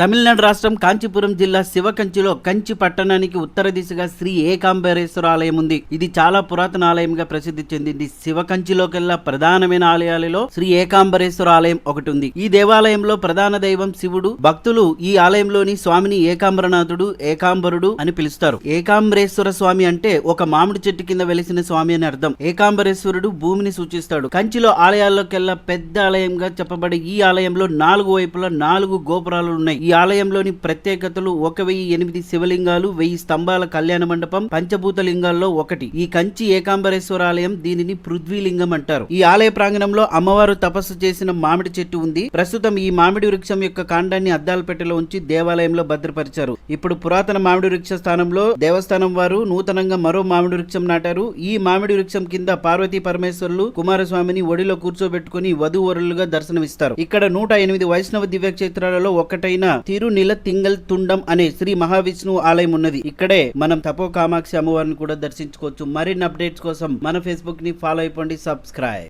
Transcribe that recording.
తమిళనాడు రాష్ట్రం కాంచీపురం జిల్లా శివకంచిలో కంచి పట్టణానికి ఉత్తర దిశగా శ్రీ ఏకాంబరేశ్వర ఆలయం ఉంది. ఇది చాలా పురాతన ఆలయంగా ప్రసిద్ధి చెందింది. శివకంచిలోకెల్లా ప్రధానమైన ఆలయాలలో శ్రీ ఏకాంబరేశ్వర ఆలయం ఒకటి ఉంది. ఈ దేవాలయంలో ప్రధాన దైవం శివుడు భక్తులు ఈ ఆలయంలోని స్వామిని ఏకాంబరనాథుడు ఏకాంబరుడు అని పిలుస్తారు. ఏకాంబరేశ్వర స్వామి అంటే ఒక మామిడి చెట్టు కింద వెలిసిన స్వామి అని అర్థం. ఏకాంబరేశ్వరుడు భూమిని సూచిస్తాడు. కంచిలో ఆలయాల్లోకెల్లా పెద్ద ఆలయంగా చెప్పబడే ఈ ఆలయంలో నాలుగు వైపులా నాలుగు గోపురాలు ఉన్నాయి. ఈ ఆలయంలోని ప్రత్యేకతలు ఒక వెయ్యి ఎనిమిది శివలింగాలు వెయ్యి స్తంభాల కళ్యాణ మండపం పంచభూత లింగాల్లో ఒకటి. ఈ కంచి ఏకాంబరేశ్వర ఆలయం దీనిని పృథ్వీలింగం అంటారు. ఈ ఆలయ ప్రాంగణంలో అమ్మవారు తపస్సు చేసిన మామిడి చెట్టు ఉంది. ప్రస్తుతం ఈ మామిడి వృక్షం యొక్క కాండాన్ని అద్దాల పెట్టెలో ఉంచి దేవాలయంలో భద్రపరిచారు. ఇప్పుడు పురాతన మామిడి వృక్ష స్థానంలో దేవస్థానం వారు నూతనంగా మరో మామిడి వృక్షం నాటారు. ఈ మామిడి వృక్షం కింద పార్వతీ పరమేశ్వరులు కుమారస్వామిని ఒడిలో కూర్చోబెట్టుకుని వధువరులుగా దర్శనమిస్తారు. ఇక్కడ నూట ఎనిమిది వైష్ణవ దివ్య క్షేత్రాలలో ఒకటైన తిరునిల తింగల్ తుండం అనే శ్రీ మహావిష్ణువు ఆలయం ఉన్నది. ఇక్కడే మనం తపో కామాక్షి అమ్మవారిని కూడా దర్శించుకోవచ్చు. మరిన్ని అప్డేట్స్ కోసం మన ఫేస్బుక్ని ఫాలో అయిపోండి. సబ్స్క్రైబ్.